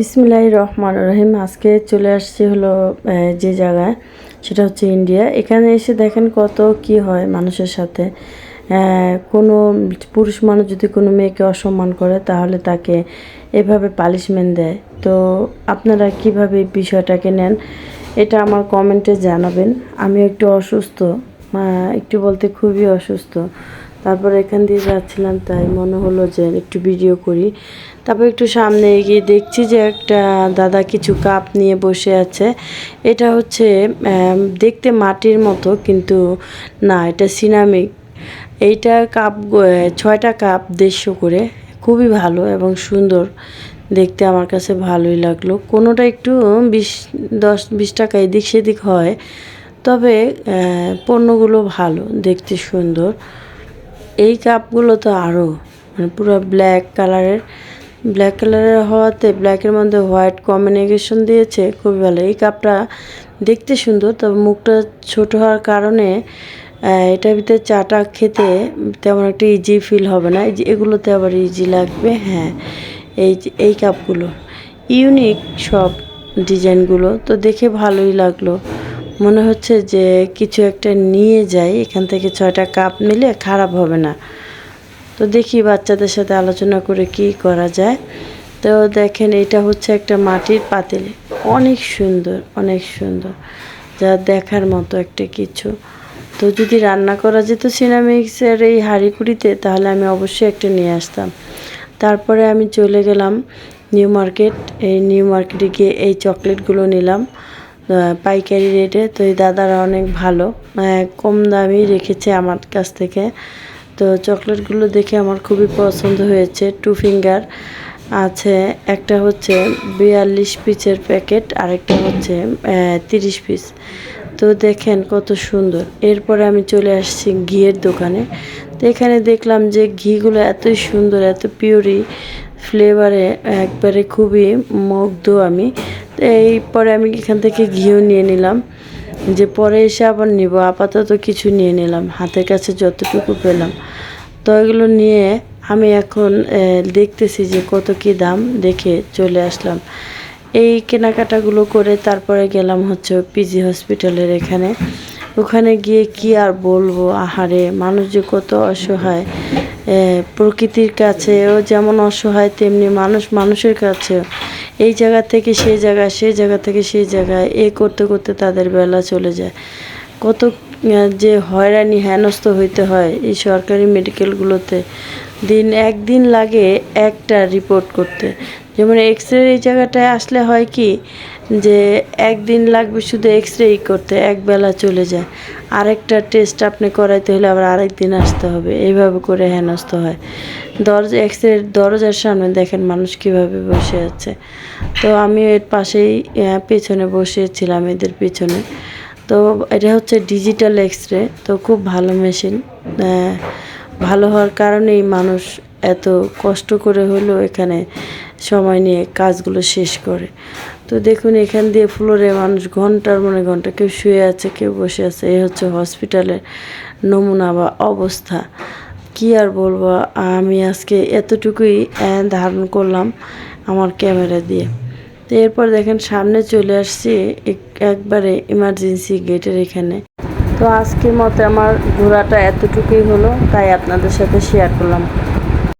বিসমিল্লাহ রহমান রহিম। আজকে চলে আসছি হলো যে জায়গায়, সেটা হচ্ছে ইন্ডিয়া। এখানে এসে দেখেন কত কি হয় মানুষের সাথে। কোনো পুরুষ মানুষ যদি কোনো মেয়েকে অসম্মান করে, তাহলে তাকে এভাবে পালিশমেন্ট দেয়। তো আপনারা কীভাবে বিষয়টাকে নেন, এটা আমার কমেন্টে জানাবেন। আমি একটু অসুস্থ একটু বলতে খুবই অসুস্থ। তারপর এখান দিয়ে যাচ্ছিলাম, তাই মনে হলো যে একটু ভিডিও করি। তারপর একটু সামনে এগিয়ে দেখছি যে একটা দাদা কিছু কাপ নিয়ে বসে আছে। এটা হচ্ছে দেখতে মাটির মতো, কিন্তু না, এটা সিনামিক। এইটা কাপ ছয়টা কাপ দেড়শো করে। খুবই ভালো এবং সুন্দর। দেখতে আমার কাছে ভালোই লাগল। কোনোটা একটু বিশ, দশ, বিশ টাকা এদিক সেদিক হয়। তবে পণ্যগুলো ভালো, দেখতে সুন্দর। এই কাপগুলো তো আরও মানে পুরো ব্ল্যাক কালারের ব্ল্যাক কালারের হওয়াতে ব্ল্যাকের মধ্যে হোয়াইট কম্বিনেশন দিয়েছে, খুবই ভালো। এই কাপটা দেখতে সুন্দর, তবে মুখটা ছোট হওয়ার কারণে এটার ভিতরে চাটা খেতে তেমন একটা ইজি ফিল হবে না। এগুলোতে আবার ইজি লাগবে হ্যাঁ এই এই কাপগুলো ইউনিক সব ডিজাইনগুলো তো দেখে ভালোই লাগল। মনে হচ্ছে যে কিছু একটা নিয়ে যাই, এখান থেকে ছয়টা কাপ নিলে খারাপ হবে না। তো দেখি বাচ্চাদের সাথে আলোচনা করে কি করা যায়। তো দেখেন এটা হচ্ছে একটা মাটির পাতিল। অনেক সুন্দর অনেক সুন্দর। যা দেখার মতো একটা কিছু। তো যদি রান্না করা যেত সিনামিক্সের এই হাঁড়িকুড়িতে, তাহলে আমি অবশ্যই একটা নিয়ে আসতাম। তারপরে আমি চলে গেলাম নিউ মার্কেট। এই নিউ মার্কেটে গিয়ে এই চকলেটগুলো নিলাম। পাইকারি রেটে তো এই দাদারা অনেক ভালো। কম দামি রেখেছে আমার কাছ থেকে। তো চকলেটগুলো দেখে আমার খুবই পছন্দ হয়েছে। টু ফিঙ্গার আছে। একটা হচ্ছে বিয়াল্লিশ পিসের প্যাকেট আরেকটা হচ্ছে তিরিশ পিস তো দেখেন কত সুন্দর। এরপরে আমি চলে আসছি ঘিয়ের দোকানে। তো এখানে দেখলাম যে ঘিগুলো এতই সুন্দর, এত পিওরি ফ্লেভারে একবারে খুবই মুগ্ধ আমি। এই পরে আমি এখান থেকে ঘিও নিয়ে নিলাম। যে পরে এসে আবার নিব, আপাতত কিছু নিয়ে নিলাম, হাতের কাছে যতটুকু পেলাম। তো এগুলো নিয়ে আমি এখন দেখতেছি যে কত কি দাম, দেখে চলে আসলাম। এই কেনাকাটাগুলো করে তারপরে গেলাম হচ্ছে পিজি হসপিটালের এখানে। ওখানে গিয়ে কি আর বলব, আহারে, মানুষ যে কত অসহায়। প্রকৃতির কাছেও যেমন অসহায়, তেমনি মানুষ মানুষের কাছেও। এই জায়গা থেকে সেই জায়গা সেই জায়গা থেকে সেই জায়গায়, এ করতে করতে তাদের বেলা চলে যায়। কত যে হয়রানি হেনস্থ হইতে হয় এই সরকারি মেডিকেলগুলোতে দিন একদিন লাগে একটা রিপোর্ট করতে। যেমন এক্স রে এই জায়গাটায় আসলে হয় কি, যে একদিন লাগবে শুধু এক্স রেই করতে, এক বেলা চলে যায়। আরেকটা টেস্ট আপনি করাইতে হলে আবার আরেক দিন আসতে হবে। এইভাবে করে হেনস্থ হয়। দরজা এক্স রে দরজার সামনে দেখেন মানুষ কীভাবে বসে আছে। তো আমি এর পাশেই পেছনে বসেছিলাম এদের পেছনে। তো এটা হচ্ছে ডিজিটাল এক্স রে তো খুব ভালো মেশিন ভালো হওয়ার কারণেই মানুষ এত কষ্ট করে হলেও এখানে সময় নিয়ে কাজগুলো শেষ করে। তো দেখুন, এখান দিয়ে ফ্লোরে মানুষ ঘণ্টার মনে ঘণ্টা কেউ শুয়ে আছে, কেউ বসে আছে। এই হচ্ছে হসপিটালের নমুনা বা অবস্থা। কি আর বলব, আমি আজকে এতটুকুই ধারণ করলাম আমার ক্যামেরা দিয়ে। তো এরপর দেখেন, সামনে চলে আসছি এক- একবারে ইমার্জেন্সি গেটের এখানে। তো আজকের মতো আমার ঘোরাটা এতটুকুই হলো তাই আপনাদের সাথে শেয়ার করলাম।